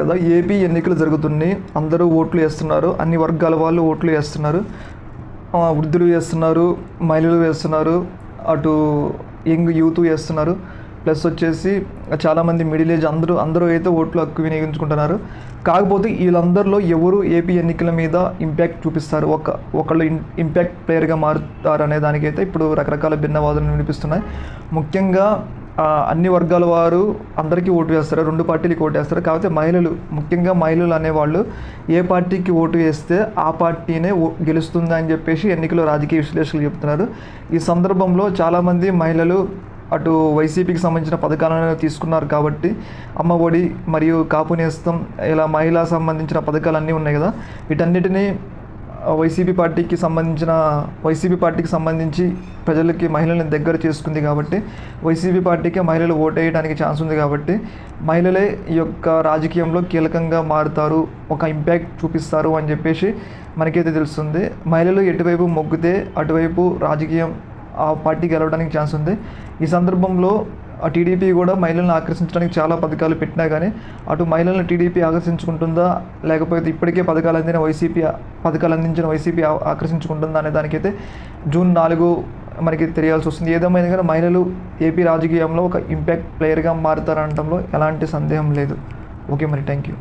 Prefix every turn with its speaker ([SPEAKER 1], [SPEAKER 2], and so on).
[SPEAKER 1] కదా ఏపీ ఎన్నికలు జరుగుతున్నాయి. అందరూ ఓట్లు వేస్తున్నారు. అన్ని వర్గాల వాళ్ళు ఓట్లు వేస్తున్నారు. వృద్ధులు వేస్తున్నారు మహిళలు వేస్తున్నారు అటు యంగ్ యూత్ వేస్తున్నారు. ప్లస్ వచ్చేసి చాలామంది మిడిల్ ఏజ్ అందరూ అందరూ అయితే ఓట్లు హక్కు వినియోగించుకుంటున్నారు. కాకపోతే వీళ్ళందరిలో ఎవరు ఏపీ ఎన్నికల మీద ఇంపాక్ట్ చూపిస్తారు? ఒక ఒకళ్ళు ఇంపాక్ట్ ప్లేయర్గా మారుతారు అనే దానికైతే ఇప్పుడు రకరకాల భిన్నవాదనలు వినిపిస్తున్నాయి. ముఖ్యంగా అన్ని వర్గాల వారు అందరికీ ఓటు వేస్తారు రెండు పార్టీలకి ఓటు వేస్తారు. కాకపోతే మహిళలు ముఖ్యంగా మహిళలు అనేవాళ్ళు ఏ పార్టీకి ఓటు వేస్తే ఆ పార్టీనే ఓ- గెలుస్తుంది అని చెప్పేసి ఎన్నికలో రాజకీయ విశ్లేషకులు చెప్తున్నారు. ఈ సందర్భంలో చాలామంది మహిళలు అటు వైసీపీకి సంబంధించిన పథకాలను తీసుకున్నారు కాబట్టి అమ్మ ఒడి మరియు కాపు నేస్తం ఇలా మహిళా సంబంధించిన పథకాలు అన్నీ ఉన్నాయి కదా. వీటన్నిటినీ వైసీపీ పార్టీకి సంబంధించిన వైసీపీ పార్టీకి సంబంధించి ప్రజలకి మహిళలను దగ్గర చేసుకుంది కాబట్టి వైసీపీ పార్టీకి మహిళలు ఓటేయడానికి ఛాన్స్ ఉంది కాబట్టి మహిళలే ఈ యొక్క రాజకీయంలో కీలకంగా మారుతారు ఒక ఇంపాక్ట్ చూపిస్తారు అని చెప్పేసి మనకైతే తెలుస్తుంది. మహిళలు ఎటువైపు మొగ్గితే అటువైపు రాజకీయం ఆ పార్టీ గెలవడానికి ఛాన్స్ ఉంది. ఈ సందర్భంలో ఆ టీడీపీ కూడా మహిళలను ఆకర్షించడానికి చాలా పథకాలు పెట్టినా కానీ అటు మహిళలను టీడీపీ ఆకర్షించుకుంటుందా? లేకపోతే ఇప్పటికే పథకాలు అందిన వైసీపీ పథకాలు అందించిన వైసీపీ ఆకర్షించుకుంటుందా అనే దానికైతే జూన్ నాలుగు మనకి తెలియాల్సి వస్తుంది. ఏదేమైనా కానీ మహిళలు ఏపీ రాజకీయంలో ఒక ఇంపాక్ట్ ప్లేయర్గా మారుతారనడంలో ఎలాంటి సందేహం లేదు. ఓకే మరి థ్యాంక్ యూ